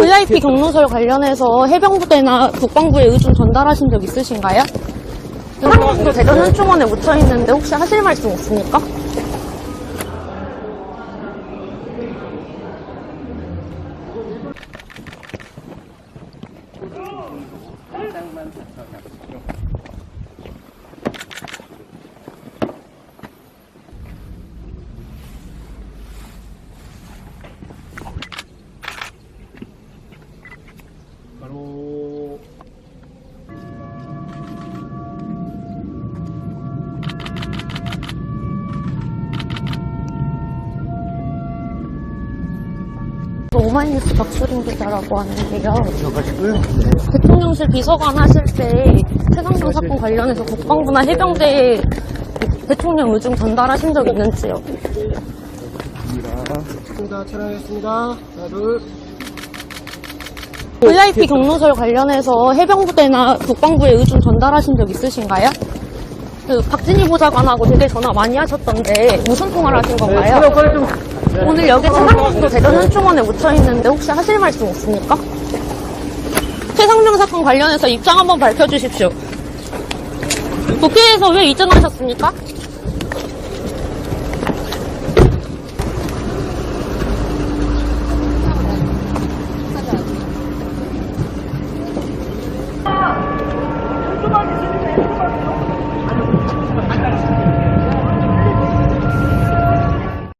VIP 경로설 관련해서 해병부대나 국방부에 의중 전달하신 적 있으신가요? 한국도 대전 현충원에 묻혀 있는데 혹시 하실 말씀 없습니까? 오마이뉴스 박수린 기자라고 하는데요. 대통령실 비서관 하실 때 최상병 사건 관련해서 국방부나 해병대에 대통령 의중 전달하신 적 있는지요? 좋습니다. 촬영하겠습니다. 하나, 둘. VIP 경로설 관련해서 해병부대나 국방부에 의중 전달하신 적 있으신가요? 그 박진희 보좌관하고 되게 전화 많이 하셨던데 무슨 통화를 하신 건가요? 촬영 빨리 좀. 오늘 여기 최상병도 대전 현충원에 묻혀 있는데 혹시 하실 말씀 없습니까? 최상병 사건 관련해서 입장 한번 밝혀주십시오. 국회에서 왜 이전하셨습니까?